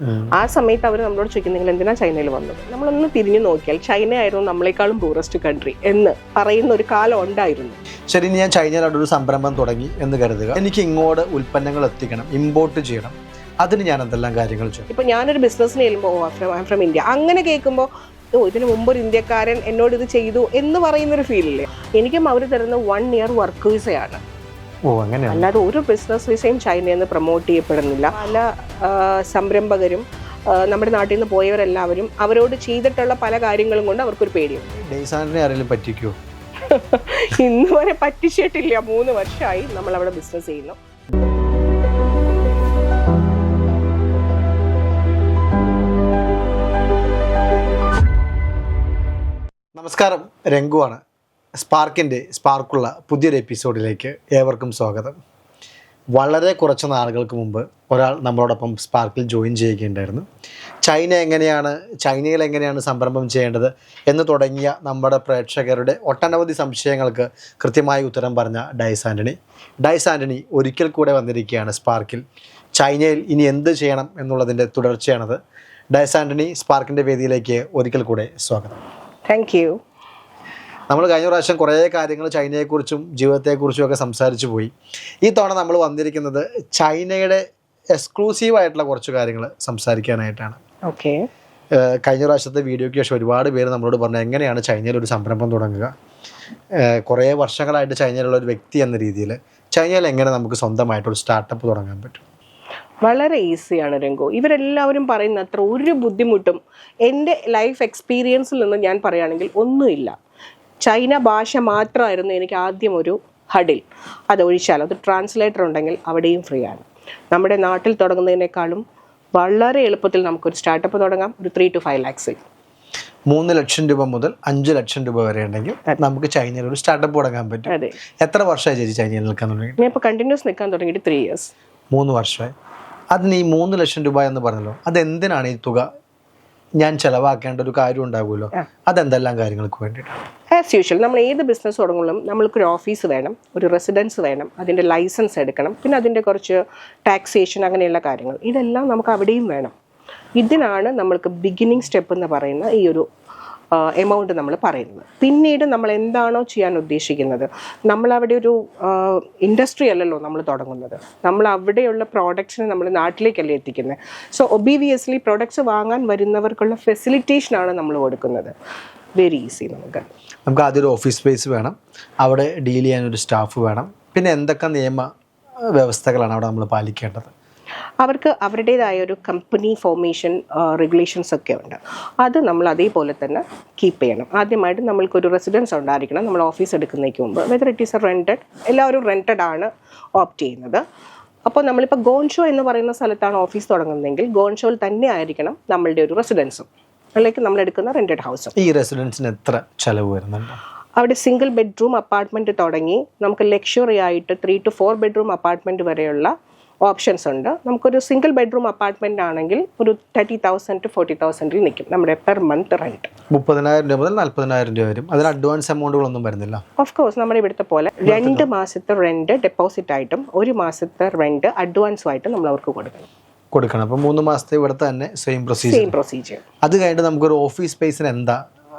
ആ. സമയത്ത് അവർ നമ്മളോട് ചോദിക്കുന്നത് നിങ്ങൾ എന്തിനാ ചൈനയിൽ വന്നത്? നമ്മളൊന്ന് തിരിഞ്ഞു നോക്കിയാൽ ചൈന ആയിരുന്നു നമ്മളെക്കാളും ടൂറിസ്റ്റ് കൺട്രി എന്ന് പറയുന്ന ഒരു കാലം ഉണ്ടായിരുന്നു. ശരി ഞാൻ ചൈനയിലോട്ട് ഒരു സംരംഭം തുടങ്ങി എന്ന് കരുതുക. എനിക്ക് ഇങ്ങോട്ട് ഉൽപ്പന്നങ്ങൾ എത്തിക്കണം ഇമ്പോർട്ട് ചെയ്യണം. അതിന് ഞാൻ എന്തെല്ലാം കാര്യങ്ങൾ ചെയ്യും ഇപ്പൊ ഞാനൊരു ബിസിനസ്സിന് ചെല്ലുമ്പോൾ ഐ ഫ്രം ഇന്ത്യ അങ്ങനെ കേൾക്കുമ്പോൾ ഓ ഇതിനു മുമ്പ് ഒരു ഇന്ത്യക്കാരൻ എന്നോട് ഇത് ചെയ്തു എന്ന് പറയുന്നൊരു ഫീലില്ലേ എനിക്കും അവർ തരുന്ന വൺ ഇയർ വർക്ക് വിസയാണ് ഓ അങ്ങനെയാണ് അല്ലാതെ ഒരു ബിസിനസ് വിസയും ചൈനയിൽ നിന്ന് പ്രൊമോട്ട് ചെയ്യപ്പെടുന്നില്ല. പല സംരംഭകരും നമ്മുടെ നാട്ടിൽ നിന്ന് പോയവരെല്ലാവരും അവരോട് ചെയ്തിട്ടുള്ള പല കാര്യങ്ങളും കൊണ്ട് അവർക്കൊരു പേടിയുണ്ട്. ആരെങ്കിലും പറ്റിക്കോ? ഇന്ന് വരെ പറ്റിച്ചിട്ടില്ല. മൂന്ന് വർഷമായി നമ്മൾ അവിടെ ബിസിനസ് ചെയ്യുന്നു. നമസ്കാരം. രംഗുവാണ് സ്പാർക്കിന്റെ സ്പാർക്കുള്ള പുതിയൊരു എപ്പിസോഡിലേക്ക് ഏവർക്കും സ്വാഗതം. വളരെ കുറച്ച് നാളുകൾക്ക് മുമ്പ് ഒരാൾ നമ്മളോടൊപ്പം സ്പാർക്കിൽ ജോയിൻ ചെയ്യുകയുണ്ടായിരുന്നു. ചൈന എങ്ങനെയാണ് ചൈനയിൽ എങ്ങനെയാണ് സംരംഭം ചെയ്യേണ്ടത് എന്ന് തുടങ്ങിയ നമ്മുടെ പ്രേക്ഷകരുടെ ഒട്ടനവധി സംശയങ്ങൾക്ക് കൃത്യമായി ഉത്തരം പറഞ്ഞ ഡൈസ് ആന്റണി. ഡൈസ് ആന്റണി ഒരിക്കൽ കൂടെ വന്നിരിക്കുകയാണ് സ്പാർക്കിൽ. ചൈനയിൽ ഇനി എന്ത് ചെയ്യണം എന്നുള്ളതിന്റെ തുടർച്ചയാണത്. ഡൈസ് ആന്റണി സ്പാർക്കിന്റെ വേദിയിലേക്ക് ഒരിക്കൽ കൂടെ സ്വാഗതം. താങ്ക് നമ്മൾ കഴിഞ്ഞ പ്രാവശ്യം കുറേ കാര്യങ്ങൾ ചൈനയെക്കുറിച്ചും ജീവിതത്തെക്കുറിച്ചും ഒക്കെ സംസാരിച്ചു പോയി. ഈ തവണ നമ്മൾ വന്നിരിക്കുന്നത് ചൈനയുടെ എക്സ്ക്ലൂസീവ് ആയിട്ടുള്ള കുറച്ച് കാര്യങ്ങൾ സംസാരിക്കാനായിട്ടാണ്. ഓക്കെ കഴിഞ്ഞ പ്രാവശ്യത്തെ വീഡിയോയ്ക്ക് ശേഷം ഒരുപാട് പേര് നമ്മളോട് പറഞ്ഞു എങ്ങനെയാണ് ചൈനയിൽ ഒരു സംരംഭം തുടങ്ങുക? കുറേ വർഷങ്ങളായിട്ട് ചൈനയിലുള്ള ഒരു വ്യക്തി എന്ന രീതിയിൽ ചൈനയിൽ എങ്ങനെ നമുക്ക് സ്വന്തമായിട്ട് ഒരു സ്റ്റാർട്ടപ്പ് തുടങ്ങാൻ പറ്റും? വളരെ ഈസിയാണ് രംഗു. ഇവരെല്ലാവരും പറയുന്ന അത്ര ഒരു ബുദ്ധിമുട്ടും എന്റെ ലൈഫ് എക്സ്പീരിയൻസിൽ നിന്ന് ഞാൻ പറയുകയാണെങ്കിൽ ഒന്നുമില്ല. ചൈന ഭാഷ മാത്രമായിരുന്നു എനിക്ക് ആദ്യം ഒരു ഹഡിൽ. അത് ഒഴിച്ചാൽ അത് ട്രാൻസ്ലേറ്റർ ഉണ്ടെങ്കിൽ അവിടെയും ഫ്രീ ആണ്. നമ്മുടെ നാട്ടിൽ തുടങ്ങുന്നതിനേക്കാളും വളരെ എളുപ്പത്തിൽ നമുക്കൊരു സ്റ്റാർട്ടപ്പ് തുടങ്ങാം. ഒരു ത്രീ ടു ഫൈവ് ലാക്സിൽ മൂന്ന് ലക്ഷം രൂപ മുതൽ അഞ്ച് ലക്ഷം രൂപ വരെ ഉണ്ടെങ്കിൽ നമുക്ക് ചൈനയിൽ ഒരു സ്റ്റാർട്ടപ്പ് തുടങ്ങാൻ പറ്റും. അതെ. എത്ര വർഷമായി ചേച്ചി ചൈനയിൽ നിൽക്കാൻ തുടങ്ങി ഞാൻ ഇപ്പോൾ കണ്ടിന്യൂസ് നിൽക്കാൻ തുടങ്ങിയിട്ട് ത്രീ ഇയേഴ്സ് മൂന്ന് വർഷമായി. അതിന് ഈ മൂന്ന് ലക്ഷം രൂപ എന്ന് പറഞ്ഞല്ലോ അതെന്തിനാണ് ഈ തുക ഞാൻ ചെലവാക്കേണ്ട ഒരു കാര്യം ഉണ്ടാകുമല്ലോ അതെന്തെല്ലാം കാര്യങ്ങൾക്ക് വേണ്ടിയിട്ടാണ്? ആസ് യൂഷ്വൽ നമ്മൾ ഏത് ബിസിനസ് തുടങ്ങുമ്പോഴും നമ്മൾക്കൊരു ഓഫീസ് വേണം ഒരു റെസിഡൻസ് വേണം അതിന്റെ ലൈസൻസ് എടുക്കണം പിന്നെ അതിന്റെ കുറച്ച് ടാക്സേഷൻ അങ്ങനെയുള്ള കാര്യങ്ങൾ. ഇതെല്ലാം നമുക്ക് അവിടെയും വേണം. ഇതിനാണ് നമ്മൾക്ക് ബിഗിനിങ് സ്റ്റെപ്പ് എന്ന് പറയുന്ന ഈ ഒരു എമൗണ്ട് നമ്മൾ പറയുന്നത്. പിന്നീട് നമ്മൾ എന്താണോ ചെയ്യാൻ ഉദ്ദേശിക്കുന്നത്. നമ്മളവിടെ ഒരു ഇൻഡസ്ട്രി അല്ലല്ലോ നമ്മൾ തുടങ്ങുന്നത്. നമ്മൾ അവിടെയുള്ള പ്രോഡക്ട്സിനെ നമ്മൾ നാട്ടിലേക്കല്ലേ എത്തിക്കുന്നത് സോ ഒബീവിയസ്ലി പ്രോഡക്ട്സ് വാങ്ങാൻ വരുന്നവർക്കുള്ള ഫെസിലിറ്റേഷനാണ് നമ്മൾ കൊടുക്കുന്നത്. വെരി ഈസി നമുക്ക്. നമുക്ക് ആദ്യം ഓഫീസ് സ്പേസ് വേണം. അവിടെ ഡീൽ ചെയ്യാൻ ഒരു സ്റ്റാഫ് വേണം. പിന്നെ എന്തൊക്കെ നിയമ വ്യവസ്ഥകളാണ് അവിടെ നമ്മൾ പാലിക്കേണ്ടത്? അവർക്ക് അവരുടേതായ ഒരു കമ്പനി ഫോർമേഷൻ റെഗുലേഷൻസ് ഒക്കെ ഉണ്ട്. അത് നമ്മൾ അതേപോലെ തന്നെ കീപ്പ് ചെയ്യണം. ആദ്യമായിട്ട് നമ്മൾക്കൊരു റെസിഡൻസ് ഉണ്ടായിരിക്കണം. നമ്മൾ ഓഫീസ് എടുക്കുന്നതിന് മുമ്പ്. Whether it is a rented എല്ലാവരും റെന്റഡ് ആണ് ഓപ്റ്റ് ചെയ്യുന്നത്. അപ്പോൾ നമ്മളിപ്പോൾ ഗോൺഷോ എന്ന് പറയുന്ന സ്ഥലത്താണ് ഓഫീസ് തുടങ്ങുന്നതെങ്കിൽ ഗോൺഷോയിൽ തന്നെ ആയിരിക്കണം നമ്മളുടെ ഒരു റെസിഡൻസും അല്ലെങ്കിൽ നമ്മൾ എടുക്കുന്ന റെന്റഡ് ഹൗസും ഈ റെസിഡൻസിന് എത്ര ചെലവ് വരുന്നുണ്ട്? അവിടെ സിംഗിൾ ബെഡ്റൂം അപ്പാർട്ട്മെന്റ് തുടങ്ങി നമുക്ക് ലക്ഷറി ആയിട്ട് three two four bedroom apartment വരെയുള്ള ഓപ്ഷൻസ് ഉണ്ട്. നമുക്കൊരു സിംഗിൾ ബെഡ്റൂം അപ്പാർട്ട്മെന്റ് ആണെങ്കിൽ ഒരു തേർട്ടി തൗസൻഡ് ടു ഫോർട്ടി തൗസൻഡിൽ നിൽക്കും. നമ്മുടെ പെർ മന്ത് റെന്റ്. മുപ്പതിനായിരം രൂപ മുതൽ നാൽപ്പതിനായിരം രൂപ വരും. അതിൽ അഡ്വാൻസ് എമൗണ്ടുകളൊന്നും വരുന്നില്ല. ഓഫ് കോഴ്സ് നമ്മുടെ ഇവിടുത്തെ പോലെ രണ്ട് മാസത്തെ റെന്റ് ഡെപ്പോസിറ്റ് ആയിട്ടും ഒരു മാസത്തെ റെന്റ് അഡ്വാൻസും ആയിട്ട് നമ്മൾ അവർക്ക് കൊടുക്കണം. കൊടുക്കണം. അപ്പോൾ മൂന്ന് മാസത്തെ ഇവിടെ തന്നെ സെയിം പ്രൊസീജിയർ സെയിം പ്രൊസീജിയർ അത് കഴിഞ്ഞിട്ട് നമുക്കൊരു ഓഫീസ് സ്പേസിന് എന്താ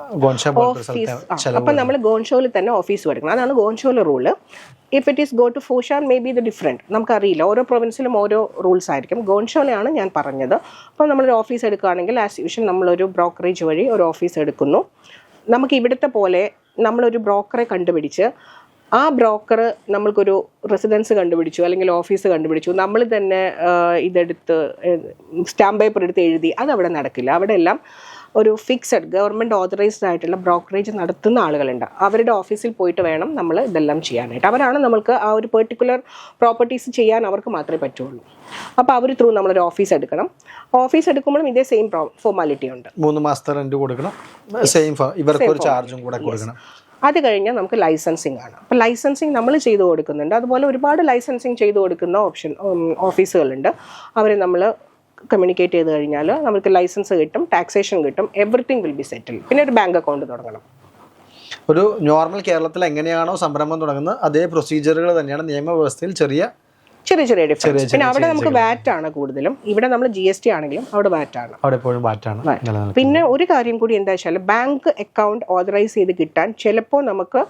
സ്ഥലത്തെ അപ്പം നമ്മൾ ഗോൺഷോയിൽ തന്നെ ഓഫീസ് എടുക്കണം അതാണ് ഗോൺഷോയിലെ rule if it is go to Foshan may be ഇത് ഡിഫറെന്റ് നമുക്കറിയില്ല. ഓരോ പ്രൊവിൻസിലും ഓരോ റൂൾസ് ആയിരിക്കും. ഗോൺഷോയിലാണ് ഞാൻ പറഞ്ഞത്. അപ്പോൾ നമ്മളൊരു ഓഫീസ് എടുക്കുകയാണെങ്കിൽ ആസ് യൂഷ്വൽ നമ്മളൊരു ബ്രോക്കറേജ് വഴി ഒരു ഓഫീസ് എടുക്കുന്നു. നമുക്ക് ഇവിടുത്തെ പോലെ നമ്മളൊരു ബ്രോക്കറെ കണ്ടുപിടിച്ച് ആ ബ്രോക്കർ നമ്മൾക്കൊരു റെസിഡൻസ് കണ്ടുപിടിച്ചു അല്ലെങ്കിൽ ഓഫീസ് കണ്ടുപിടിച്ചു. നമ്മൾ തന്നെ ഇതെടുത്ത് സ്റ്റാമ്പ് പേപ്പർ എടുത്ത് എഴുതി അത് അവിടെ നടക്കില്ല. അവിടെ എല്ലാം ഒരു ഫിക്സഡ് ഗവൺമെന്റ് ഓതറൈസ്ഡ് ആയിട്ടുള്ള ബ്രോക്കറേജ് നടത്തുന്ന ആളുകളുണ്ട്. അവരുടെ ഓഫീസിൽ പോയിട്ട് വേണം നമ്മൾ ഇതെല്ലാം ചെയ്യാനായിട്ട്. അവരാണ് നമ്മൾക്ക് ആ ഒരു പെർട്ടിക്കുലർ പ്രോപ്പർട്ടീസ് ചെയ്യാൻ അവർക്ക് മാത്രമേ പറ്റുള്ളൂ. അപ്പോൾ അവർ ത്രൂ നമ്മളൊരു ഓഫീസ് എടുക്കണം. ഓഫീസ് എടുക്കുമ്പോഴും ഇതേ സെയിം ഫോർമാലിറ്റി ഉണ്ട്. മൂന്ന് മാസത്തെ റെന്റ് കൊടുക്കണം. സെയിം ഇവർക്ക് ഒരു ചാർജും കൂടെ കൊടുക്കണം. അത് കഴിഞ്ഞാൽ നമുക്ക് ലൈസൻസിങ് ആണ്. അപ്പോൾ ലൈസൻസിങ് നമ്മൾ ചെയ്തു കൊടുക്കുന്നുണ്ട്. അതുപോലെ ഒരുപാട് ലൈസൻസിങ് ചെയ്തു കൊടുക്കുന്ന ഓപ്ഷൻ ഓഫീസുകളുണ്ട് അവരെ നമ്മൾ കമ്മ്യൂണിക്കേറ്റ് ചെയ്ത് കഴിഞ്ഞാൽ നമുക്ക് ലൈസൻസ് കിട്ടും ടാക്സേഷൻ കിട്ടും എവറിത്തിങ് വിൽ ബി സെറ്റിൽ പിന്നെ ഒരു ബാങ്ക് അക്കൗണ്ട് തുടങ്ങണം. ഒരു നോർമൽ കേരളത്തിൽ എങ്ങനെയാണോ സംരംഭം തുടങ്ങുന്നത് അതേ പ്രൊസീജിയറുകൾ തന്നെയാണ് നിയമവ്യവസ്ഥയിൽ ചെറിയ ചെറിയ ചെറിയ ഡിഫറൻസ് പിന്നെ അവിടെ നമുക്ക് വാറ്റ് ആണ് കൂടുതലും. ഇവിടെ നമ്മൾ ജി എസ് ടി ആണെങ്കിലും അവിടെ വാറ്റ് ആണ്. അവിടെ എപ്പോഴും വാറ്റ് ആണ് പിന്നെ ഒരു കാര്യം കൂടി എന്താ വെച്ചാൽ ബാങ്ക് അക്കൗണ്ട് ഓതറൈസ് ചെയ്ത് കിട്ടാൻ ചിലപ്പോൾ നമുക്ക്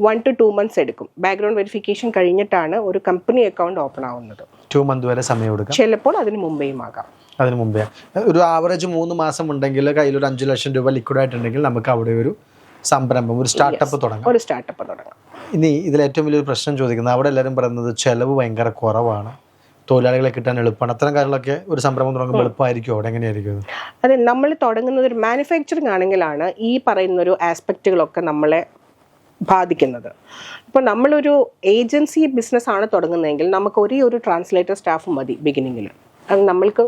വൺ ടു ടു മന്ത്സ് എടുക്കും. ബാക്ക്ഗ്രൗണ്ട് വെരിഫിക്കേഷൻ കഴിഞ്ഞിട്ടാണ് ഒരു കമ്പനി അക്കൗണ്ട് ഓപ്പൺ ആവുന്നത്. ടു മന്ത് വരെ സമയം എടുക്കും. ചിലപ്പോൾ അതിന് മുമ്പേയും ആകാം. അതിന് മുമ്പേ. ഒരു ആവറേജ് മൂന്ന് മാസം ഉണ്ടെങ്കിൽ കയ്യിൽ ഒരു അഞ്ച് ലക്ഷം രൂപ ലിക്വിഡ് ആയിട്ടുണ്ടെങ്കിൽ നമുക്ക് അവിടെ ഒരു സംരംഭം ഒരു സ്റ്റാർട്ടപ്പ് തുടങ്ങാം. ഒരു സ്റ്റാർട്ടപ്പ് തുടങ്ങാം. ഇനി ഇതിൽ ഏറ്റവും വലിയൊരു പ്രശ്നം ചോദിക്കുന്നത് അവിടെ എല്ലാവരും പറയുന്നത് ചെലവ് ഭയങ്കര കുറവാണ്. തൊഴിലാളികളെ കിട്ടാൻ എളുപ്പമാണ്. അത്തരം കാര്യങ്ങളൊക്കെ ഒരു സംരംഭം തുടങ്ങുമ്പോൾ എളുപ്പമായിരിക്കും. അവിടെ എങ്ങനെയായിരിക്കും? അത്? നമ്മൾ തുടങ്ങുന്നത് ഒരു മാനുഫാക്ചറിങ് ആണെങ്കിലാണ് ഈ പറയുന്ന ഒരു ആസ്പെക്റ്റുകളൊക്കെ നമ്മളെ ബാധിക്കുന്നത്. ഇപ്പോൾ നമ്മളൊരു ഏജൻസി ബിസിനസ് ആണ് തുടങ്ങുന്നതെങ്കിൽ നമുക്ക് ഒരേ ഒരു ട്രാൻസ്ലേറ്റർ സ്റ്റാഫ് മതി ബിഗിനിങ്ങിൽ അത് നമ്മൾക്ക്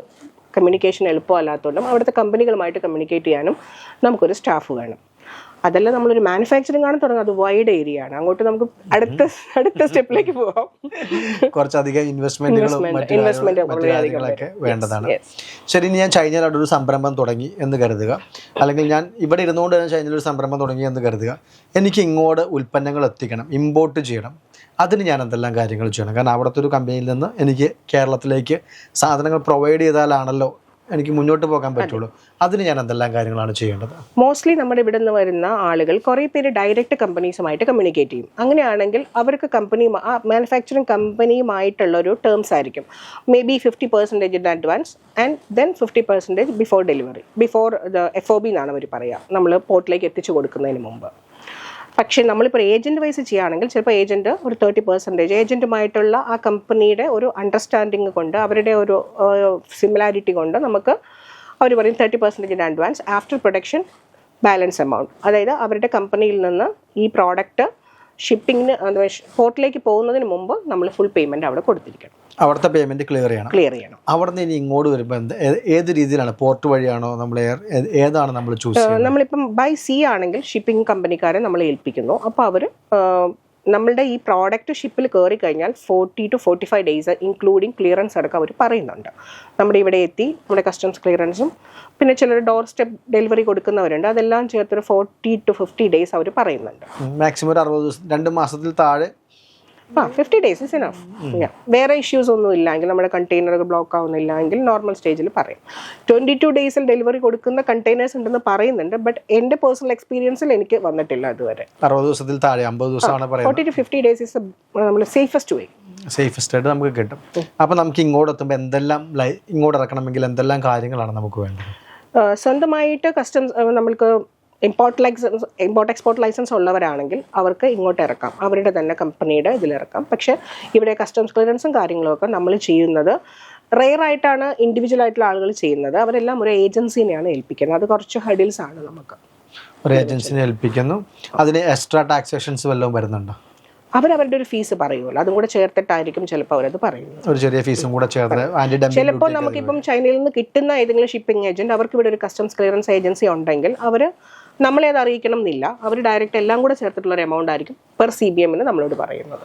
കമ്മ്യൂണിക്കേഷൻ എളുപ്പമല്ലാത്തതുകൊണ്ടും അവിടുത്തെ കമ്പനികളുമായിട്ട് കമ്മ്യൂണിക്കേറ്റ് ചെയ്യാനും നമുക്കൊരു സ്റ്റാഫ് വേണം. അതല്ല നമ്മളൊരു മാനുഫാക്ചറിങ് ആണ് തുടങ്ങുന്നത്. അത് വൈഡ് ഏരിയ ആണ്. അങ്ങോട്ട് നമുക്ക് അടുത്ത അടുത്ത സ്റ്റെപ്പിലേക്ക് പോവാം. കുറച്ചധികം കാര്യങ്ങളൊക്കെ വേണ്ടതാണ്. ശരി ഇനി ഞാൻ ചൈനയിൽ അവിടെ ഒരു സംരംഭം തുടങ്ങി എന്ന് കരുതുക. അല്ലെങ്കിൽ ഞാൻ ഇവിടെ ഇരുന്നുകൊണ്ട് തന്നെ ചൈനയിൽ ഒരു സംരംഭം തുടങ്ങി എന്ന് കരുതുക. എനിക്ക് ഇങ്ങോട്ട് ഉൽപ്പന്നങ്ങൾ എത്തിക്കണം ഇമ്പോർട്ട് ചെയ്യണം. അതിന് ഞാൻ എന്തെല്ലാം കാര്യങ്ങൾ ചെയ്യണം? കാരണം അവിടുത്തെ ഒരു കമ്പനിയിൽ നിന്ന് എനിക്ക് കേരളത്തിലേക്ക് സാധനങ്ങൾ പ്രൊവൈഡ് ചെയ്താലാണല്ലോ എനിക്ക് മുന്നോട്ട് പോകാൻ പറ്റുള്ളൂ. അതിന് ഞാൻ എന്തെല്ലാം കാര്യങ്ങളാണ് ചെയ്യേണ്ടത്? മോസ്റ്റ്ലി നമ്മുടെ ഇവിടെ നിന്ന് വരുന്ന ആളുകൾ കുറേ പേര് ഡയറക്റ്റ് കമ്പനീസുമായിട്ട് കമ്മ്യൂണിക്കേറ്റ് ചെയ്യും. അങ്ങനെയാണെങ്കിൽ അവർക്ക് കമ്പനി മാനുഫാക്ചറിങ് കമ്പനിയുമായിട്ടുള്ള ഒരു ടേംസ് ആയിരിക്കും. May be fifty percentage in advance and then fifty percentage before delivery before the F O B എന്നാണ് അവർ പറയുക നമ്മൾ പോർട്ടിലേക്ക് എത്തിച്ചു കൊടുക്കുന്നതിന് മുമ്പ്. പക്ഷേ നമ്മളിപ്പോൾ ഏജന്റ് വൈസ് ചെയ്യുകയാണെങ്കിൽ ചിലപ്പോൾ ഏജന്റ് ഒരു തേർട്ടി പെർസെന്റേജ് ഏജന്റുമായിട്ടുള്ള ആ കമ്പനിയുടെ ഒരു അണ്ടർസ്റ്റാൻഡിങ് കൊണ്ട് അവരുടെ ഒരു സിമിലാരിറ്റി കൊണ്ട് നമുക്ക് അവർ പറയും thirty പെർസെന്റേജിന്റെ advance after production balance amount അതായത് അവരുടെ കമ്പനിയിൽ നിന്ന് ഈ പ്രോഡക്റ്റ് ഷിപ്പിങ്ങിന് പോർട്ടിലേക്ക് പോകുന്നതിന് മുമ്പ് നമ്മൾ ഫുൾ പേയ്മെന്റ് അവിടെ കൊടുത്തിരിക്കണം. അവിടുത്തെ പേയ്മെന്റ് ക്ലിയർ ചെയ്യണം. ക്ലിയർ ചെയ്യണം. അവിടെ നിന്ന് ഇനി ഇങ്ങോട്ട് വരുമ്പോൾ ഏത് രീതിയിലാണ്? പോർട്ട് വഴിയാണോ നമ്മൾ ഏതാണ് നമ്മൾ ചൂസ് ചെയ്യുന്നത്? നമ്മളിപ്പം ബൈ സി ആണെങ്കിൽ ഷിപ്പിംഗ് കമ്പനിക്കാരെ നമ്മൾ ഏൽപ്പിക്കുന്നു. അപ്പോൾ അവർ നമ്മളുടെ ഈ പ്രോഡക്റ്റ് ഷിപ്പിൽ കയറി കഴിഞ്ഞാൽ forty to forty five days including clearance അടക്കം അവർ പറയുന്നുണ്ട്. നമ്മുടെ ഇവിടെ എത്തി നമ്മുടെ കസ്റ്റംസ് ക്ലിയറൻസും പിന്നെ ചിലർ ഡോർ സ്റ്റെപ്പ് ഡെലിവറി കൊടുക്കുന്നവരുണ്ട്. അതെല്ലാം ചേർത്തൊരു ഫോർട്ടി ടു ഫിഫ്റ്റി ഡേയ്സ് അവർ പറയുന്നുണ്ട്. മാക്സിമം ഒരു അറുപത് ദിവസം രണ്ട് മാസത്തിൽ താഴെ ആ ഫിഫ്റ്റി ഡേയ്സ് ഇസ് ഇനഫ് വേറെ ഇഷ്യൂസ് ഒന്നും ഇല്ലെങ്കിൽ നമ്മുടെ കണ്ടെയ്നർ ബ്ലോക്ക് ആവുന്നില്ല. എങ്കിൽ നോർമൽ സ്റ്റേജിൽ പറയും. ട്വന്റി ടു ഡേയ്സിൽ ഡെലിവറി കൊടുക്കുന്ന കണ്ടെയ്നേഴ്സ് ഉണ്ടെന്ന് പറയുന്നുണ്ട്. ബട്ട് എന്റെ പേഴ്സണൽ എക്സ്പീരിയൻസിൽ എനിക്ക് വന്നിട്ടില്ല അതുവരെ. അറുപത് ദിവസത്തിൽ താഴെ അമ്പത് ദിവസമാണ് forty to fifty days is നമ്മൾ സേഫസ്റ്റ് വേ സേഫസ്റ്റ് ആയിട്ട് നമുക്ക് കിട്ടും. അപ്പോൾ നമുക്ക് ഇങ്ങോട്ട് എത്തുമ്പോൾ എന്തെല്ലാം ഇങ്ങോട്ട് ഇറക്കണമെങ്കിൽ എന്തെല്ലാം കാര്യങ്ങളാണ് നമുക്ക് വേണ്ടത്? സ്വന്തമായിട്ട് കസ്റ്റംസ് നമ്മൾക്ക് import licence import export licence ഉള്ളവരാണെങ്കിൽ അവർക്ക് ഇങ്ങോട്ട് ഇറക്കാം. അവരുടെ തന്നെ കമ്പനിയുടെ ഇതിലിറക്കാം പക്ഷേ ഇവിടെ കസ്റ്റംസ് ക്ലിയറൻസും കാര്യങ്ങളൊക്കെ നമ്മൾ ചെയ്യുന്നത് റെയർ ആയിട്ടാണ് ഇൻഡിവിജ്വൽ ആയിട്ടുള്ള ആളുകൾ ചെയ്യുന്നത്. അവരെല്ലാം ഒരു ഏജൻസിനെയാണ് ഏൽപ്പിക്കുന്നത്. അത് കുറച്ച് ഹഡിൽസ് ആണ് നമുക്ക്. ഒരു ഏജൻസിനെ ഏൽപ്പിക്കുന്നു. അതിന് എക്സ്ട്രാ ടാക്സേഷൻസ് വല്ലതും വരുന്നുണ്ടോ? അവരവരുടെ ഒരു ഫീസ് പറയുമല്ലോ. അതും കൂടെ ചേർത്തിട്ടായിരിക്കും ചിലപ്പോൾ അവരത് പറയുന്നത്. ഒരു ചെറിയ ഫീസും കൂടെ ചേർത്ത് ചിലപ്പോൾ നമുക്കിപ്പം ചൈനയിൽ നിന്ന് കിട്ടുന്ന ഏതെങ്കിലും ഷിപ്പിംഗ് ഏജന്റ് അവർക്ക് ഇവിടെ ഒരു കസ്റ്റംസ് ക്ലിയറൻസ് ഏജൻസി ഉണ്ടെങ്കിൽ അവർ നമ്മളെ അത് അറിയിക്കണം എന്നില്ല അവർ ഡയറക്റ്റ് എല്ലാം കൂടെ ചേർത്തിട്ടുള്ള ഒരു എമൗണ്ട് ആയിരിക്കും പെർ സി ബി എമ്മിന് നമ്മളോട് പറയുന്നത്.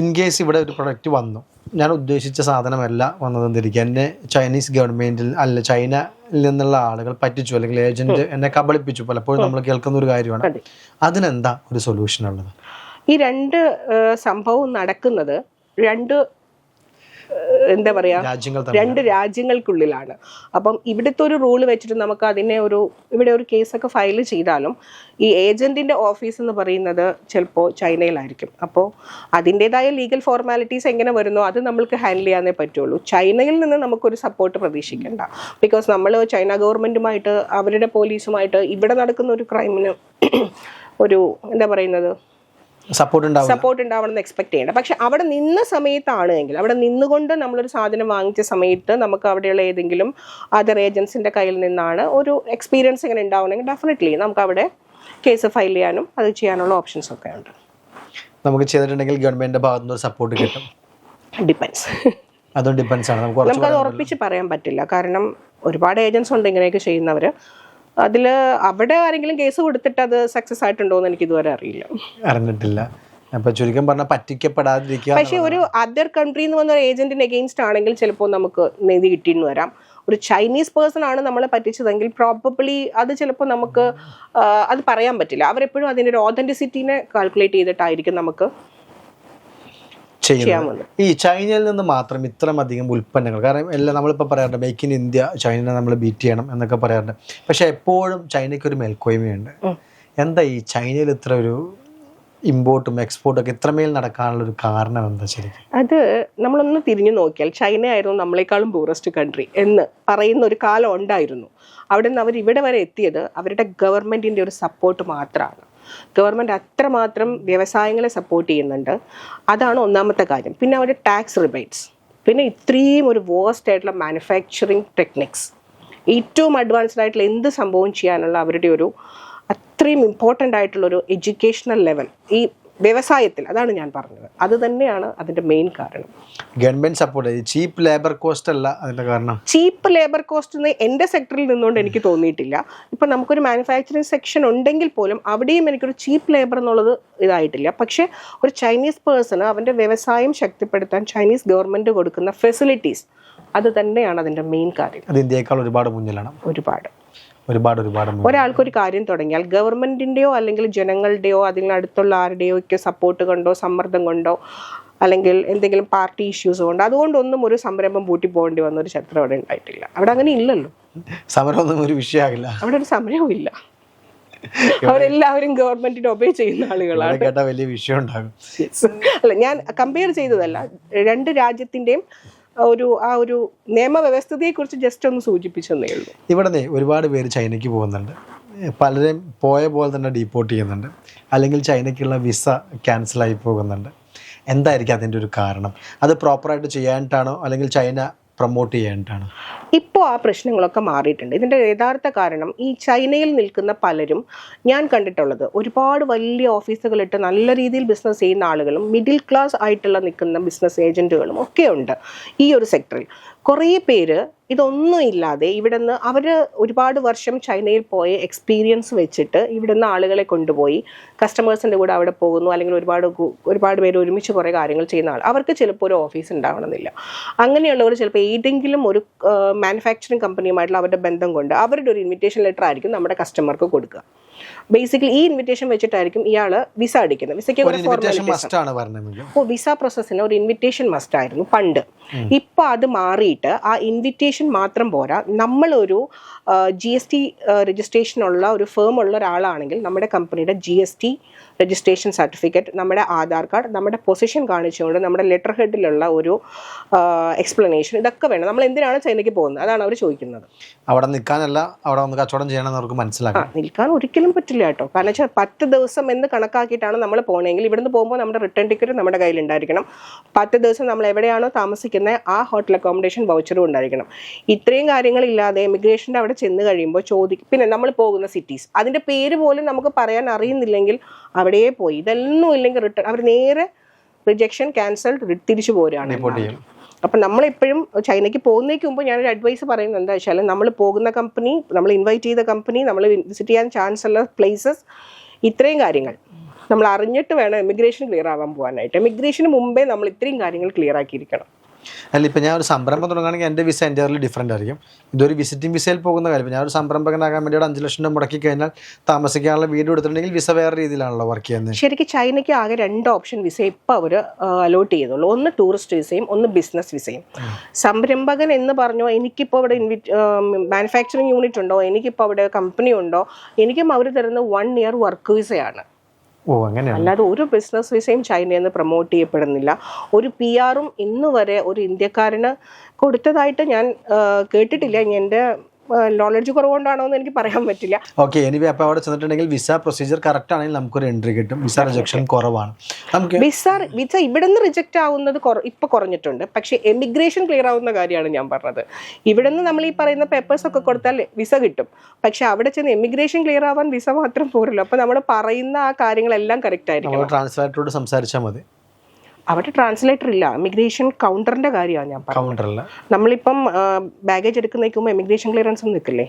ഇൻ കേസ് ഇവിടെ ഒരു പ്രൊഡക്റ്റ് വന്നു. ഞാൻ ഉദ്ദേശിച്ച സാധനമല്ല വന്നതെന്നിരിക്കുക എന്നെ ചൈനീസ് ഗവൺമെന്റിൽ അല്ല ചൈനയിൽ നിന്നുള്ള ആളുകൾ പറ്റിച്ചു അല്ലെങ്കിൽ ഏജന്റ് എന്നെ കബളിപ്പിച്ചു. പലപ്പോഴും നമ്മൾ കേൾക്കുന്ന ഒരു കാര്യമാണ്. അതെ. അതിനെന്താ ഒരു സൊല്യൂഷൻ ഉള്ളത്? ഈ രണ്ട് സംഭവം നടക്കുന്നത് രണ്ട് എന്താ പറയാ? രണ്ട് രാജ്യങ്ങൾക്കുള്ളിലാണ്. അപ്പം ഇവിടുത്തെ ഒരു റൂൾ വെച്ചിട്ട് നമുക്ക് അതിനെ ഒരു ഇവിടെ ഒരു കേസൊക്കെ ഫയൽ ചെയ്താലും ഈ ഏജന്റിന്റെ ഓഫീസ് എന്ന് പറയുന്നത് ചിലപ്പോൾ ചൈനയിലായിരിക്കും. അപ്പോൾ അതിന്റെതായ ലീഗൽ ഫോർമാലിറ്റീസ് എങ്ങനെ വരുന്നോ അത് നമ്മൾക്ക് ഹാൻഡിൽ ചെയ്യാനേ പറ്റുള്ളൂ. ചൈനയിൽ നിന്ന് നമുക്കൊരു സപ്പോർട്ട് പ്രതീക്ഷിക്കേണ്ട. ബിക്കോസ് നമ്മൾ ചൈന ഗവൺമെന്റുമായിട്ട് അവരുടെ പോലീസുമായിട്ട് ഇവിടെ നടക്കുന്ന ഒരു ക്രൈമിന് ഒരു എന്താ പറയുന്നത് സപ്പോർട്ട് സപ്പോർട്ട് ഉണ്ടാവണമെന്ന് എക്സ്പെക്ട് ചെയ്യേണ്ട. പക്ഷെ അവിടെ നിന്ന സമയത്താണ് എങ്കിൽ അവിടെ നിന്നുകൊണ്ട് നമ്മളൊരു സാധനം വാങ്ങിച്ച സമയത്ത് നമുക്ക് അവിടെയുള്ള ഏതെങ്കിലും അതർ ഏജൻസിന്റെ കയ്യിൽ നിന്നാണ് ഒരു എക്സ്പീരിയൻസ് ഇങ്ങനെ ഉണ്ടാവണമെങ്കിൽ ഡെഫിനറ്റ്ലി നമുക്ക് അവിടെ കേസ് ഫയൽ ചെയ്യാനും അത് ചെയ്യാനുള്ള ഓപ്ഷൻസ് ഒക്കെ ഉണ്ട്. നമുക്ക് ചെയ്തിട്ടുണ്ടെങ്കിൽ ഗവൺമെന്റിന്റെ ഭാഗത്തു നിന്ന് സപ്പോർട്ട് കിട്ടും. ഡിപ്പെൻസ് അതും ഡിപ്പെൻസ് ആണ്. നമുക്ക് അത് ഉറപ്പിച്ച് പറയാൻ പറ്റില്ല. കാരണം ഒരുപാട് ഏജൻസ് ഉണ്ട് ഇങ്ങനെയൊക്കെ ചെയ്യുന്നവർ അതിൽ അവിടെ ആരെങ്കിലും കേസ് കൊടുത്തിട്ട് അത് സക്സസ് ആയിട്ടുണ്ടോ എന്ന് എനിക്ക് ഇതുവരെ അറിയില്ല. അറിഞ്ഞിട്ടില്ല. അപ്പൊ ചുരുക്കം പറഞ്ഞാൽ പറ്റിക്കപ്പെടാതിരിക്കുക പക്ഷേ ഒരു അതർ കൺട്രി എന്ന് പറഞ്ഞ ഒരു ഏജന്റിന് എഗെയിൻസ്റ്റ് ആണെങ്കിൽ ചിലപ്പോൾ നമുക്ക് നീതി കിട്ടിയെന്ന് വരാം. ഒരു ചൈനീസ് പേഴ്സൺ ആണ് നമ്മളെ പറ്റിച്ചതെങ്കിൽ പ്രോബബ്ലി അത് ചിലപ്പോൾ നമുക്ക് അത് പറയാൻ പറ്റില്ല. അവരെപ്പോഴും അതിന്റെ ഒരു ഓതന്റിസിറ്റീനെ കാൽക്കുലേറ്റ് ചെയ്തിട്ടായിരിക്കും നമുക്ക് ചെയ്യുന്നത്. ഈ ചൈനയിൽ നിന്ന് മാത്രം ഇത്രമധികം ഉൽപ്പന്നങ്ങൾ കാരണം എല്ലാം നമ്മളിപ്പോൾ പറയാറുണ്ട് മേക്ക് ഇൻ ഇന്ത്യ ചൈന നമ്മൾ ബീറ്റ് ചെയ്യണം എന്നൊക്കെ പറയാറുണ്ട്. പക്ഷെ എപ്പോഴും ചൈനയ്ക്ക് ഒരു മേൽക്കോയ്മയുണ്ട്. എന്താ ഈ ചൈനയിൽ ഇത്ര ഒരു ഇമ്പോർട്ടും എക്സ്പോർട്ടും ഒക്കെ ഇത്രമേൽ നടക്കാനുള്ള ഒരു കാരണം എന്താ ശരിക്കും? അത് നമ്മളൊന്ന് തിരിഞ്ഞു നോക്കിയാൽ ചൈന ആയിരുന്നു നമ്മളെക്കാളും പൂറസ്റ്റ് കൺട്രി എന്ന് പറയുന്ന ഒരു കാലം ഉണ്ടായിരുന്നു. അവിടെ നിന്ന് അവർ ഇവിടെ വരെ എത്തിയത് അവരുടെ ഗവൺമെന്റിന്റെ ഒരു സപ്പോർട്ട് മാത്രമാണ്. ഗവൺമെന്റ് അത്രമാത്രം വ്യവസായങ്ങളെ സപ്പോർട്ട് ചെയ്യുന്നുണ്ട്. അതാണ് ഒന്നാമത്തെ കാര്യം. പിന്നെ അവരുടെ ടാക്സ് റിബേറ്റ്സ് പിന്നെ ഇത്രയും ഒരു വേസ്റ്റ് ആയിട്ടുള്ള മാനുഫാക്ചറിങ് ടെക്നിക്സ് ഏറ്റവും അഡ്വാൻസ്ഡ് ആയിട്ടുള്ള എന്ത് സംഭവം ചെയ്യാനുള്ള അവരുടെ ഒരു അത്രയും ഇമ്പോർട്ടന്റ് ആയിട്ടുള്ളൊരു എഡ്യൂക്കേഷണൽ ലെവൽ ഈ വ്യവസായത്തിൽ അതാണ് ഞാൻ പറഞ്ഞത്. അത് തന്നെയാണ് അതിന്റെ മെയിൻ കാരണം. Government support cheap labour cost അല്ല അതിന്റെ കാരണം? ചീപ്പ് ലേബർ കോസ്റ്റ് എന്ന് എന്റെ സെക്ടറിൽ നിന്നുകൊണ്ട് എനിക്ക് തോന്നിയിട്ടില്ല. ഇപ്പം നമുക്കൊരു മാനുഫാക്ചറിങ് സെക്ഷൻ ഉണ്ടെങ്കിൽ പോലും അവിടെയും എനിക്കൊരു ചീപ്പ് ലേബർ എന്നുള്ളത് ഇതായിട്ടില്ല. പക്ഷേ ഒരു ചൈനീസ് പേഴ്സണ് അവന്റെ വ്യവസായം ശക്തിപ്പെടുത്താൻ ചൈനീസ് ഗവൺമെന്റ് കൊടുക്കുന്ന ഫെസിലിറ്റീസ് അത് തന്നെയാണ് അതിന്റെ മെയിൻ കാര്യം. അത് ഇന്ത്യയേക്കാൾ ഒരുപാട് മുന്നിലാണ്. ഒരുപാട്. ഒരുപാട് ഒരുപാട് ഒരാൾക്ക് ഒരാൾക്കൊരു കാര്യം തുടങ്ങിയാൽ ഗവൺമെന്റിന്റെയോ അല്ലെങ്കിൽ ജനങ്ങളുടെയോ അതിനടുത്തുള്ള ആരുടെയോ ഒക്കെ സപ്പോർട്ട് കൊണ്ടോ സമ്മർദ്ദം കൊണ്ടോ അല്ലെങ്കിൽ എന്തെങ്കിലും പാർട്ടി ഇഷ്യൂസ് കൊണ്ട് അതുകൊണ്ടൊന്നും ഒരു സംരംഭം പൂട്ടി പോകേണ്ടി വന്ന ഒരു ചരിത്രം അവിടെ ഉണ്ടായിട്ടില്ല. അവിടെ അങ്ങനെ ഇല്ലല്ലോ. സമരമൊന്നും ഒരു വിഷയമാകില്ല. അവിടെ ഒരു സമരവും ഇല്ല. അവരെല്ലാവരും ഗവൺമെന്റിന് ഒബേ ചെയ്യുന്ന ആളുകളാണ്. വലിയ വിഷയം ഉണ്ടാകും. അല്ല ഞാൻ കമ്പയർ ചെയ്തതല്ല. രണ്ട് രാജ്യത്തിന്റെയും ഒരു ആ ഒരു നിയമവ്യവസ്ഥയെ കുറിച്ച് ജസ്റ്റ് ഒന്ന് സൂചിപ്പിച്ചെന്നേ ഉള്ളൂ. ഇവിടെ ഒരുപാട് പേര് ചൈനയ്ക്ക് പോകുന്നുണ്ട്. പലരും പോയ പോലെ തന്നെ ഡീപ്പോർട്ട് ചെയ്യുന്നുണ്ട്. അല്ലെങ്കിൽ ചൈനയ്ക്കുള്ള വിസ ക്യാൻസലായി പോകുന്നുണ്ട്. എന്തായിരിക്കും അതിന്റെ ഒരു കാരണം? അത് പ്രോപ്പറായിട്ട് ചെയ്യാനായിട്ടാണോ അല്ലെങ്കിൽ ചൈന പ്രൊമോട്ട് ചെയ്യേണ്ടതാണ്. ഇപ്പോൾ ആ പ്രശ്നങ്ങളൊക്കെ മാറിയിട്ടുണ്ട്. ഇതിന്റെ യഥാർത്ഥ കാരണം ഈ ചൈനയിൽ നിൽക്കുന്ന പലരും ഞാൻ കണ്ടിട്ടുള്ളത് ഒരുപാട് വലിയ ഓഫീസുകളിട്ട് നല്ല രീതിയിൽ ബിസിനസ് ചെയ്യുന്ന ആളുകളും മിഡിൽ ക്ലാസ് ആയിട്ടുള്ള നിൽക്കുന്ന ബിസിനസ് ഏജന്റുകളും ഒക്കെ ഉണ്ട് ഈ ഒരു സെക്ടറിൽ കുറേ പേര് ഇതൊന്നും ഇല്ലാതെ ഇവിടുന്ന് അവർ ഒരുപാട് വർഷം ചൈനയിൽ പോയ എക്സ്പീരിയൻസ് വെച്ചിട്ട് ഇവിടുന്ന് ആളുകളെ കൊണ്ടുപോയി. കസ്റ്റമേഴ്സിന്റെ കൂടെ അവിടെ പോകുന്നു. അല്ലെങ്കിൽ ഒരുപാട് ഒരുപാട് പേര് ഒരുമിച്ച് കുറേ കാര്യങ്ങൾ ചെയ്യുന്ന ആൾ. അവർക്ക് ചിലപ്പോൾ ഒരു ഓഫീസ് ഉണ്ടാവണമെന്നില്ല. അങ്ങനെയുള്ളവർ ചിലപ്പോൾ ഏതെങ്കിലും ഒരു മാനുഫാക്ചറിങ് കമ്പനിയുമായിട്ടുള്ള അവരുടെ ബന്ധം കൊണ്ട് അവരുടെ ഒരു ഇൻവിറ്റേഷൻ ലെറ്റർ ആയിരിക്കും നമ്മുടെ കസ്റ്റമർക്ക് കൊടുക്കുക. ബേസിക്കലി ഈ ഇൻവിറ്റേഷൻ വെച്ചിട്ടായിരിക്കും ഇയാൾ വിസ അടിക്കുന്നത്. വിസയ്ക്ക് ഒരു ആണ്. വിസ പ്രോസസ്സിന് ഒരു ഇൻവിറ്റേഷൻ മസ്റ്റ് ആയിരുന്നു പണ്ട്. ഇപ്പൊ അത് മാറിയിട്ട് ആ ഇൻവിറ്റേഷൻ മാത്രം പോരാ. നമ്മളൊരു ജി എസ് ടി രജിസ്ട്രേഷൻ ഉള്ള ഒരു ഫേം ഉള്ള ഒരാളാണെങ്കിൽ നമ്മുടെ കമ്പനിയുടെ G S T registration certificate നമ്മുടെ ആധാർ കാർഡ് നമ്മുടെ പൊസിഷൻ കാണിച്ചുകൊണ്ട് നമ്മുടെ ലെറ്റർ ഹെഡിലുള്ള ഒരു എക്സ്പ്ലനേഷൻ ഇതൊക്കെ വേണം. നമ്മൾ എന്തിനാണ് ചൈനയ്ക്ക് പോകുന്നത്? അതാണ് അവർ ചോദിക്കുന്നത്. അവിടെ നിൽക്കാനല്ല അവിടെ വന്ന് കച്ചവടം ചെയ്യണമെന്ന് അവർക്ക് മനസ്സിലാക്കാം നിൽക്കാൻ ഒരിക്കലും പറ്റില്ല കേട്ടോ. കാരണം വെച്ചാൽ പത്ത് ദിവസം എന്ന് കണക്കാക്കിയിട്ടാണ് നമ്മൾ പോകണമെങ്കിൽ ഇവിടുന്ന് പോകുമ്പോൾ നമ്മുടെ റിട്ടേൺ ടിക്കറ്റ് നമ്മുടെ കയ്യിൽ ഉണ്ടായിരിക്കണം പത്ത് ദിവസം നമ്മൾ എവിടെയാണോ താമസിക്കുന്നത് ആ ഹോട്ടൽ അക്കോമഡേഷൻ വൗച്ചറും ഉണ്ടായിരിക്കണം. ഇത്രയും കാര്യങ്ങളില്ലാതെ ഇമിഗ്രേഷന്റെ അവിടെ ചെന്ന് കഴിയുമ്പോൾ ചോദിക്കും. പിന്നെ നമ്മൾ പോകുന്ന സിറ്റീസ് അതിന്റെ പേര് പോലും നമുക്ക് പറയാൻ അറിയുന്നില്ലെങ്കിൽ അവിടെ പോയി. ഇതൊന്നും ഇല്ലെങ്കിൽ റിട്ടേൺ അവർ നേരെ റിജക്ഷൻ ക്യാൻസൽ തിരിച്ചു അപ്പൊ നമ്മൾ എപ്പോഴും നമ്മളെപ്പോഴും ചൈനയ്ക്ക് പോകുന്നതിന് മുമ്പ് ഞാനൊരു അഡ്വൈസ് പറയുന്നത് എന്താ വെച്ചാൽ നമ്മൾ പോകുന്ന കമ്പനി നമ്മൾ ഇൻവൈറ്റ് ചെയ്ത കമ്പനി നമ്മൾ വിസിറ്റ് ചെയ്യാൻ ചാൻസ് ഉള്ള പ്ലേസസ് ഇത്രയും കാര്യങ്ങൾ. നമ്മൾ അറിഞ്ഞിട്ട് വേണം എമിഗ്രേഷൻ ക്ലിയർ ആവാൻ പോകാനായിട്ട് എമിഗ്രേഷന് മുമ്പേ നമ്മൾ ഇത്രയും കാര്യങ്ങൾ ക്ലിയർ ആക്കിയിരിക്കണം. അല്ല ഇപ്പം ഞാൻ ഒരു സംരംഭം തുടങ്ങുകയാണെങ്കിൽ എന്റെ വിസ എന്റയർലി ഡിഫറെന്റ് ആയിരിക്കും. ഇതൊരു വിസിറ്റിംഗ് വിസയിൽ പോകുന്ന കാര്യം. ഞാൻ ഒരു സംരംഭകനാകാൻ വേണ്ടി ഒരു അഞ്ച് ലക്ഷം രൂപ മുടക്കി കഴിഞ്ഞാൽ താമസിക്കാനുള്ള വീട് എടുത്തിട്ടുണ്ടെങ്കിൽ വിസ വേറെ രീതിയിലാണല്ലോ വർക്ക് ചെയ്യുന്നത്. ശരിക്കും ചൈനയ്ക്ക് ആകെ രണ്ട് ഓപ്ഷൻ വിസ ഇപ്പോൾ അവർ അലോട്ട് ചെയ്തുള്ളൂ. ഒന്ന് ടൂറിസ്റ്റ് വിസയും ഒന്ന് ബിസിനസ് വിസയും സംരംഭകൻ എന്ന് പറഞ്ഞോ എനിക്കിപ്പോൾ അവിടെ ഇൻവിറ്റ് മാനുഫാക്ചറിങ് യൂണിറ്റ് ഉണ്ടോ എനിക്കിപ്പോൾ അവിടെ കമ്പനി ഉണ്ടോ എനിക്കും അവർ തരുന്ന വൺ ഇയർ വർക്ക് വിസയാണ് ഓ അങ്ങനെ അല്ലാതെ ഒരു ബിസിനസ് വിസയും ചൈനയിൽ നിന്ന് പ്രൊമോട്ട് ചെയ്യപ്പെടുന്നില്ല. ഒരു പി ആറും ഇന്ന് വരെ ഒരു ഇന്ത്യക്കാരന് കൊടുത്തതായിട്ട് ഞാൻ കേട്ടിട്ടില്ല. എന്റെ നോളജ് കുറവുകൊണ്ടാണോ എന്ന് എനിക്ക് പറയാൻ പറ്റില്ല. ഓക്കെ എനിവേ അപ്പോൾ അവിടെ ചെന്നിട്ടുണ്ടെങ്കിൽ വിസ പ്രൊസീജിയർ കറക്റ്റ് ആണെങ്കിൽ നമുക്കൊരു എൻട്രി കിട്ടും. വിസ റിജക്ഷൻ കുറവാണ്. നമുക്ക് വിസ വിസ ഇവിടെ നിന്ന് റിജക്റ്റ് ആവുന്നത് ഇപ്പൊ കുറഞ്ഞിട്ടുണ്ട്. പക്ഷേ എമിഗ്രേഷൻ ക്ലിയർ ആവുന്ന കാര്യമാണ് ഞാൻ പറഞ്ഞത്. ഇവിടെ നിന്ന് നമ്മൾ ഈ പറയുന്ന പേപ്പേഴ്സ് ഒക്കെ കൊടുത്താൽ വിസ കിട്ടും. പക്ഷെ അവിടെ ചെന്ന് എമിഗ്രേഷൻ ക്ലിയർ ആവാൻ വിസ മാത്രം പോരല്ലോ. അപ്പോൾ നമ്മൾ പറയുന്ന ആ കാര്യങ്ങളെല്ലാം കറക്റ്റ് ആയിരിക്കും ട്രാൻസ്ലേറ്ററോട് സംസാരിച്ചാൽ മതി. അവിടെ ട്രാൻസ്ലേറ്റർ ഇല്ല. ഇമിഗ്രേഷൻ കൗണ്ടറിന്റെ കാര്യമാണ് ഞാൻ പറഞ്ഞത്. നമ്മളിപ്പം ബാഗേജ് എടുക്കുന്നതിന് ഇമിഗ്രേഷൻ ക്ലിയറൻസ് നിൽക്കില്ലേ?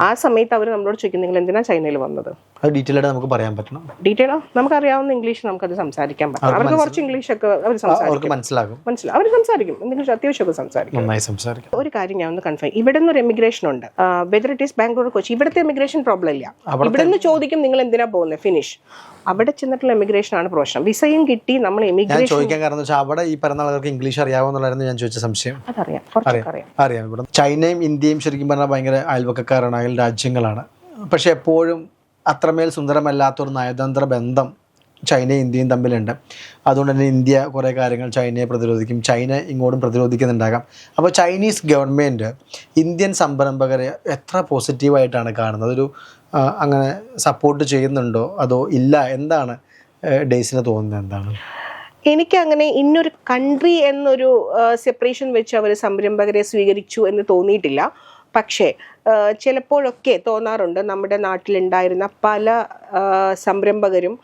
ആ സമയത്ത് അവർ നമ്മളോട് ചോദിക്കും നിങ്ങൾ എന്തിനാ ചൈനയിൽ വന്നത്? അത് ഡീറ്റെയിൽ ആയിട്ട് നമുക്ക് പറയാൻ പറ്റണം. ഡീറ്റെയിൽ നമുക്കറിയാവുന്ന ഇംഗ്ലീഷ് നമുക്കത് സംസാരിക്കാൻ പറ്റും. അവർക്ക് കുറച്ച് ഇംഗ്ലീഷ് ഒക്കെ അവർ സംസാരിക്കും. മനസ്സിലാകും. മനസ്സിലാവും അവർ സംസാരിക്കും. എന്തെങ്കിലും അത്യാവശ്യമൊക്കെ സംസാരിക്കും. നന്നായി സംസാരിക്കും. ഒരു കാര്യം ഞാൻ ഒന്ന് കൺഫേം ഇവിടെ നിന്ന് ഒരു എമിഗ്രേഷൻ ഉണ്ട്. Whether it is Bangalore Kochi ഇവിടുത്തെ എമിഗ്രേഷൻ പ്രോബ്ലം ഇല്ല. ഇവിടെ നിന്ന് ചോദിക്കും നിങ്ങൾ എന്തിനാ പോകുന്നത് ഫിനിഷ് അവിടെ ചെന്നിട്ടുള്ള എമിഗ്രേഷൻ ആണ് പ്രശ്നം. വിസയും കിട്ടി നമ്മൾ എമിഗ്രേഷൻ ചോദിക്കാൻ കാരണം വെച്ചാൽ അവിടെ ഈ പറയുന്ന ആളുകൾക്ക് ഇംഗ്ലീഷ് അറിയാവുന്നുള്ളതായിരുന്നു ഞാൻ ചോദിച്ച സംശയം. അതറിയാം. അറിയാം. അറിയാം. ചൈനയും ഇന്ത്യയും ശരിക്കും പറഞ്ഞാൽ ഭയങ്കര അയൽ രാജ്യങ്ങളാണ്. പക്ഷേ എപ്പോഴും അത്രമേൽ സുന്ദരമല്ലാത്തൊരു നയതന്ത്ര ബന്ധം ചൈനയും ഇന്ത്യയും തമ്മിലുണ്ട്. അതുകൊണ്ട് തന്നെ ഇന്ത്യ കുറേ കാര്യങ്ങൾ ചൈനയെ പ്രതിരോധിക്കും ചൈന ഇങ്ങോട്ടും പ്രതിരോധിക്കുന്നുണ്ടാകാം. അപ്പോൾ ചൈനീസ് ഗവൺമെന്റ് ഇന്ത്യൻ സംരംഭകരെ എത്ര പോസിറ്റീവായിട്ടാണ് കാണുന്നത്? ഒരു അങ്ങനെ സപ്പോർട്ട് ചെയ്യുന്നുണ്ടോ? അതോ ഇല്ല? എന്താണ് ഡേയ്സിന് തോന്നുന്നത്? എന്താണ്? എനിക്കങ്ങനെ ഇന്നൊരു കൺട്രി എന്നൊരു സെപ്പറേഷൻ വെച്ച് അവർ സംരംഭകരെ സ്വീകരിച്ചു എന്ന് തോന്നിയിട്ടില്ല. പക്ഷേ ചിലപ്പോഴൊക്കെ തോന്നാറുണ്ട് നമ്മുടെ നാട്ടിലുണ്ടായിരുന്ന പല സംരംഭകരും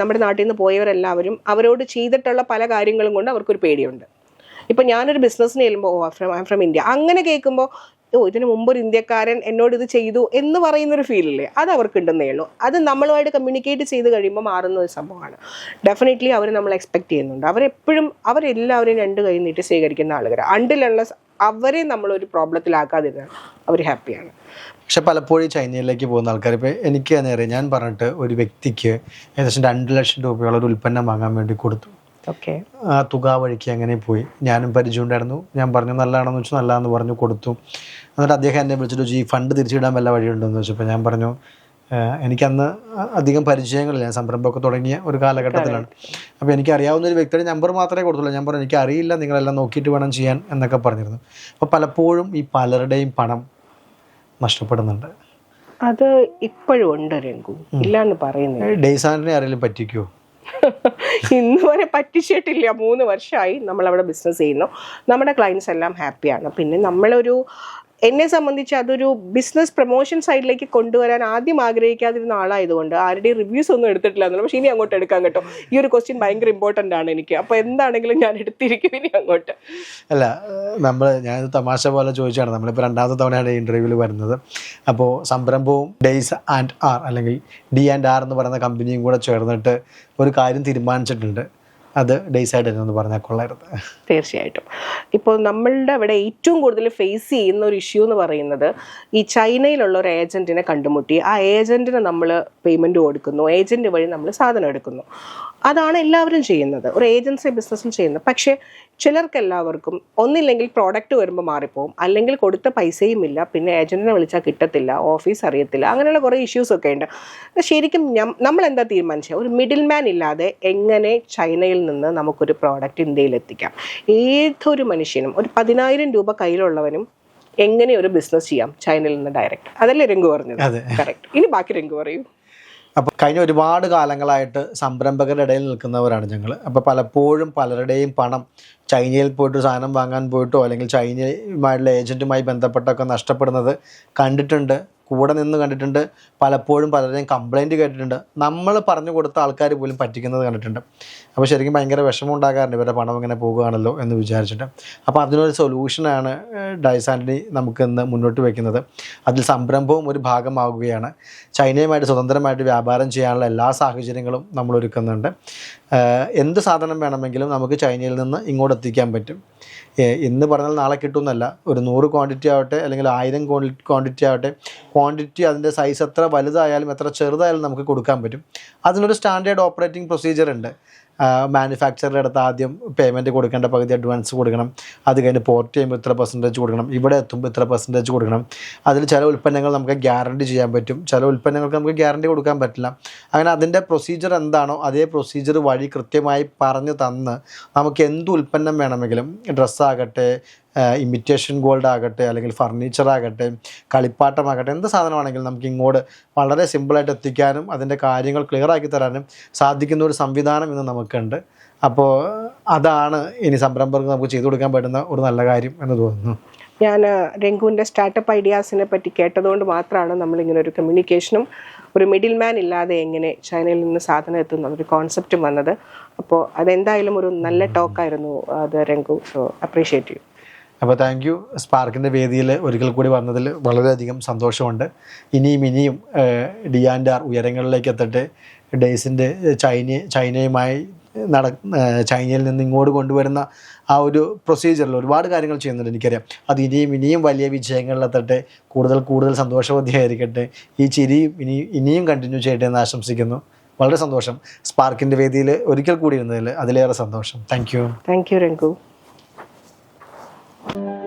നമ്മുടെ നാട്ടിൽ നിന്ന് പോയവരെല്ലാവരും അവരോട് ചെയ്തിട്ടുള്ള പല കാര്യങ്ങളും കൊണ്ട് അവർക്കൊരു പേടിയുണ്ട്. ഇപ്പം ഞാനൊരു ബിസിനസ്സിന് ചെല്ലുമ്പോൾ oh from I from India അങ്ങനെ കേൾക്കുമ്പോൾ ഓ ഇതിന് മുമ്പ് ഒരു ഇന്ത്യക്കാരൻ എന്നോട് ഇത് ചെയ്തു എന്ന് പറയുന്നൊരു ഫീലില്ലേ അത് അവർക്ക് ഉണ്ടെന്നേ ഉള്ളൂ. അത് നമ്മളുമായിട്ട് കമ്മ്യൂണിക്കേറ്റ് ചെയ്ത് കഴിയുമ്പോൾ മാറുന്ന ഒരു സംഭവമാണ്. ഡെഫിനറ്റ്ലി അവർ നമ്മൾ എക്സ്പെക്ട് ചെയ്യുന്നുണ്ട്. അവരെപ്പോഴും അവരെല്ലാവരും രണ്ട് കൈ നീട്ടി സ്വീകരിക്കുന്ന ആളുകൾ അണ്ടിലുള്ള അവരെ നമ്മൾ ഒരു പ്രോബ്ലത്തിലാക്കാതിരുന്നാൽ അവർ ഹാപ്പിയാണ്. പക്ഷെ പലപ്പോഴും ചൈനയിലേക്ക് പോകുന്ന ആൾക്കാർ ഇപ്പോൾ എനിക്ക് നേരെ ഞാൻ പറഞ്ഞിട്ട് ഒരു വ്യക്തിക്ക് ഏകദേശം രണ്ട് ലക്ഷം രൂപയുള്ള ഒരു ഉൽപ്പന്നം വാങ്ങാൻ വേണ്ടി കൊടുത്തു. ഓക്കെ. ആ തുക വഴിക്ക് അങ്ങനെ പോയി. ഞാനും പരിചയമുണ്ടായിരുന്നു. ഞാൻ പറഞ്ഞു നല്ലതാണെന്ന് വെച്ചാൽ നല്ലതാണെന്ന് പറഞ്ഞു കൊടുത്തു. എന്നിട്ട് അദ്ദേഹം എന്നെ വിളിച്ചിട്ട് ഈ ഫണ്ട് തിരിച്ചിടാൻ വല്ല വഴിയുണ്ടെന്ന് വെച്ചപ്പോൾ ഞാൻ പറഞ്ഞു "ഏഹ്, എനിക്കന്ന് അധികം പരിചയങ്ങളില്ല. ഞാൻ സംരംഭമൊക്കെ തുടങ്ങിയ ഒരു കാലഘട്ടത്തിലാണ്. അപ്പോൾ എനിക്ക് അറിയാവുന്ന ഒരു വ്യക്തിയുടെ നമ്പർ മാത്രമേ കൊടുത്തുള്ളൂ. ഞാൻ പറഞ്ഞു എനിക്ക് അറിയില്ല നിങ്ങളെല്ലാം നോക്കിയിട്ട് വേണം ചെയ്യാൻ എന്നൊക്കെ പറഞ്ഞിരുന്നു. അപ്പോൾ പലപ്പോഴും ഈ പലരുടെയും പണം നഷ്ടപ്പെടുന്നുണ്ട്. അത് ഇപ്പോഴും ഉണ്ട് രംഗു ഇല്ലാന്ന് പറയുന്നത് ഡെയ്സാൻഡിനെ ഡേയ്സാൻഡിനെ ആരെങ്കിലും പറ്റിക്കുമോ ഇന്ന് വരെ പറ്റിച്ചിട്ടില്ല. മൂന്ന് വർഷമായി നമ്മൾ അവിടെ ബിസിനസ് ചെയ്യുന്നു. നമ്മുടെ ക്ലയൻസ് എല്ലാം ഹാപ്പിയാണ് പിന്നെ നമ്മളൊരു എന്നെ സംബന്ധിച്ച് അതൊരു ബിസിനസ് പ്രൊമോഷൻ സൈഡിലേക്ക് കൊണ്ടുവരാൻ ആദ്യം ആഗ്രഹിക്കാതിരുന്ന ആളായതുകൊണ്ട് ആരുടെയും റിവ്യൂസ് ഒന്നും എടുത്തിട്ടില്ല എന്നുള്ളത്. പക്ഷേ ഇനി അങ്ങോട്ട് എടുക്കാൻ കേട്ടോ. ഈ ഒരു ക്വസ്റ്റ്യൻ ഭയങ്കര ഇമ്പോർട്ടന്റ് ആണ് എനിക്ക്. അപ്പോൾ എന്താണെങ്കിലും ഞാൻ എടുത്തിരിക്കും ഇനി അങ്ങോട്ട്. അല്ല നമ്മൾ ഞാൻ തമാശ പോലെ ചോദിച്ചാണ്. നമ്മളിപ്പോൾ രണ്ടാമത്തെ തവണയാണ് ഇന്റർവ്യൂവിൽ വരുന്നത്. അപ്പോൾ സംരംഭവും ഡേയ്സ് ആൻഡ് ആർ അല്ലെങ്കിൽ ഡി ആൻഡ് ആർ എന്ന് പറയുന്ന കമ്പനിയും കൂടെ ചേർന്നിട്ട് ഒരു കാര്യം തീരുമാനിച്ചിട്ടുണ്ട്. അത് ഡേയ്സ് ആയിട്ട് എന്ന് പറഞ്ഞാൽ കൊള്ളായിരുന്നു. തീർച്ചയായിട്ടും. ഇപ്പോൾ നമ്മളുടെ അവിടെ ഏറ്റവും കൂടുതൽ ഫേസ് ചെയ്യുന്ന ഒരു ഇഷ്യൂ എന്ന് പറയുന്നത് ഈ ചൈനയിലുള്ള ഒരു ഏജന്റിനെ കണ്ടുമുട്ടി. ആ ഏജന്റിന് നമ്മൾ പേയ്മെന്റ് കൊടുക്കുന്നു. ഏജന്റ് വഴി നമ്മൾ സാധനം എടുക്കുന്നു. അതാണ് എല്ലാവരും ചെയ്യുന്നത്. ഒരു ഏജൻസി ബിസിനസ്സും ചെയ്യുന്നത്. പക്ഷേ ചിലർക്ക് എല്ലാവർക്കും ഒന്നില്ലെങ്കിൽ പ്രോഡക്റ്റ് വരുമ്പോൾ മാറിപ്പോവും. അല്ലെങ്കിൽ കൊടുത്ത പൈസയും ഇല്ല. പിന്നെ ഏജന്റിനെ വിളിച്ചാൽ കിട്ടത്തില്ല. ഓഫീസ് അറിയത്തില്ല. അങ്ങനെയുള്ള കുറേ ഇഷ്യൂസ് ഒക്കെ ഉണ്ട്. ശരിക്കും നമ്മൾ എന്താ തീരുമാനിച്ചത് ഒരു മിഡിൽ മാൻ ഇല്ലാതെ എങ്ങനെ ചൈനയിൽ നിന്ന് നമുക്കൊരു പ്രോഡക്റ്റ് ഇന്ത്യയിൽ എത്തിക്കാം ഏതൊരു മനുഷ്യനും ഒരു പതിനായിരം രൂപ കയ്യിലുള്ളവനും എങ്ങനെ ഒരു ബിസിനസ് ചെയ്യാം? ചൈനയിൽ നിന്ന് ഡയറക്റ്റ് അതല്ലേ രംഗു പറഞ്ഞത്? കറക്റ്റ് ഇനി ബാക്കി രംഗു പറയൂ. അപ്പോൾ കഴിഞ്ഞ ഒരുപാട് കാലങ്ങളായിട്ട് സംരംഭകരുടെ ഇടയിൽ നിൽക്കുന്നവരാണ് ഞങ്ങൾ അപ്പോൾ പലപ്പോഴും പലരുടെയും പണം ചൈനയിൽ പോയിട്ട് സാധനം വാങ്ങാൻ പോയിട്ടോ അല്ലെങ്കിൽ ചൈനയുമായുള്ള ഏജന്റുമായി ബന്ധപ്പെട്ടൊക്കെ നഷ്ടപ്പെടുന്നത് കണ്ടിട്ടുണ്ട്. കൂടെ നിന്ന് കണ്ടിട്ടുണ്ട്. പലപ്പോഴും പലരുടെയും കംപ്ലൈന്റ് കേട്ടിട്ടുണ്ട്. നമ്മൾ പറഞ്ഞു കൊടുത്ത ആൾക്കാർ പോലും പറ്റിക്കുന്നത് കണ്ടിട്ടുണ്ട്. അപ്പോൾ ശരിക്കും ഭയങ്കര വിഷമം ഉണ്ടാകാറുണ്ട് ഇവരുടെ പണം ഇങ്ങനെ പോകുകയാണല്ലോ എന്ന് വിചാരിച്ചിട്ട്. അപ്പോൾ അതിനൊരു സൊല്യൂഷനാണ് ഡൈസാൻഡിനി നമുക്ക് ഇന്ന് മുന്നോട്ട് വയ്ക്കുന്നത് അതിൽ സംരംഭവും ഒരു ഭാഗമാവുകയാണ്. ചൈനയുമായിട്ട് സ്വതന്ത്രമായിട്ട് വ്യാപാരം ചെയ്യാനുള്ള എല്ലാ സാഹചര്യങ്ങളും നമ്മൾ ഒരുക്കുന്നുണ്ട്. എന്ത് സാധനം വേണമെങ്കിലും നമുക്ക് ചൈനയിൽ നിന്ന് ഇങ്ങോട്ട് എത്തിക്കാൻ പറ്റും. ഇന്ന് പറഞ്ഞാൽ നാളെ കിട്ടുമെന്നല്ല. ഒരു നൂറ് ക്വാണ്ടിറ്റി ആവട്ടെ അല്ലെങ്കിൽ ആയിരം ക്വാണ്ടിറ്റി ആവട്ടെ ക്വാണ്ടിറ്റി അതിന്റെ സൈസ് എത്ര വലുതായാലും എത്ര ചെറുതായാലും നമുക്ക് കൊടുക്കാൻ പറ്റും. അതിനൊരു സ്റ്റാൻഡേർഡ് ഓപ്പറേറ്റിംഗ് പ്രൊസീജിയർ ഉണ്ട്. മാനുഫാക്ചറുടെ അടുത്ത് ആദ്യം പേയ്മെന്റ് കൊടുക്കേണ്ട പകുതി അഡ്വാൻസ് കൊടുക്കണം. അത് കഴിഞ്ഞ് പോർട്ട് ചെയ്യുമ്പോൾ ഇത്ര പെർസെന്റേജ് കൊടുക്കണം. ഇവിടെ എത്തുമ്പോൾ ഇത്ര പെർസെന്റേജ് കൊടുക്കണം. അതിൽ ചില ഉൽപ്പന്നങ്ങൾ നമുക്ക് ഗ്യാരണ്ടി ചെയ്യാൻ പറ്റും. ചില ഉൽപ്പന്നങ്ങൾക്ക് നമുക്ക് ഗ്യാരണ്ടി കൊടുക്കാൻ പറ്റില്ല. അങ്ങനെ അതിന്റെ പ്രൊസീജിയർ എന്താണോ അതേ പ്രൊസീജിയർ വഴി കൃത്യമായി പറഞ്ഞു തന്ന് നമുക്ക് എന്ത് ഉൽപ്പന്നം വേണമെങ്കിലും ഡ്രസ്സാകട്ടെ ഇമിറ്റേഷൻ ഗോൾഡ് ആകട്ടെ അല്ലെങ്കിൽ ഫർണിച്ചർ ആകട്ടെ കളിപ്പാട്ടമാകട്ടെ എന്ത് സാധനമാണെങ്കിലും നമുക്ക് ഇങ്ങോട്ട് വളരെ സിമ്പിളായിട്ട് എത്തിക്കാനും അതിന്റെ കാര്യങ്ങൾ ക്ലിയർ ആക്കി തരാനും സാധിക്കുന്ന ഒരു സംവിധാനം ഇന്ന് നമുക്കുണ്ട്. അപ്പോൾ അതാണ് ഇനി സംരംഭകർക്ക് നമുക്ക് ചെയ്തു കൊടുക്കാൻ പറ്റുന്ന ഒരു നല്ല കാര്യം എന്ന് തോന്നുന്നു. ഞാൻ രംഗുവിന്റെ സ്റ്റാർട്ടപ്പ് ഐഡിയാസിനെ പറ്റി കേട്ടതുകൊണ്ട് മാത്രമാണ് നമ്മളിങ്ങനെ ഒരു കമ്മ്യൂണിക്കേഷനും ഒരു മിഡിൽ മാൻ ഇല്ലാതെ എങ്ങനെ ചൈനയിൽ നിന്ന് സാധനം എത്തുന്ന ഒരു കോൺസെപ്റ്റും വന്നത്. അപ്പോൾ അതെന്തായാലും ഒരു നല്ല ടോക്കായിരുന്നു അത് രംഗു സോ അപ്രീഷിയേറ്റ് ചെയ്യും അപ്പോൾ താങ്ക് യു സ്പാർക്കിന്റെ വേദിയിൽ ഒരിക്കൽ കൂടി വന്നതിൽ വളരെയധികം സന്തോഷമുണ്ട്. ഇനിയും ഇനിയും ഡി ആൻഡ് ആർ ഉയരങ്ങളിലേക്ക് എത്തട്ടെ. ഡേയ്സിന്റെ ചൈന ചൈനയുമായി നട ചൈനയിൽ നിന്ന് ഇങ്ങോട്ട് കൊണ്ടുവരുന്ന ആ ഒരു പ്രൊസീജിയറിൽ ഒരുപാട് കാര്യങ്ങൾ ചെയ്യുന്നുണ്ട് എനിക്കറിയാം. അത് ഇനിയും ഇനിയും വലിയ വിജയങ്ങളിലെത്തട്ടെ കൂടുതൽ കൂടുതൽ സന്തോഷവതിയായിരിക്കട്ടെ. ഈ ചിരിയും ഇനി ഇനിയും കണ്ടിന്യൂ ചെയ്യട്ടെ എന്ന് ആശംസിക്കുന്നു. വളരെ സന്തോഷം. സ്പാർക്കിന്റെ വേദിയിൽ ഒരിക്കൽ കൂടി ഇരുന്നതിൽ അതിലേറെ സന്തോഷം. താങ്ക് യു താങ്ക് യു രംഗു you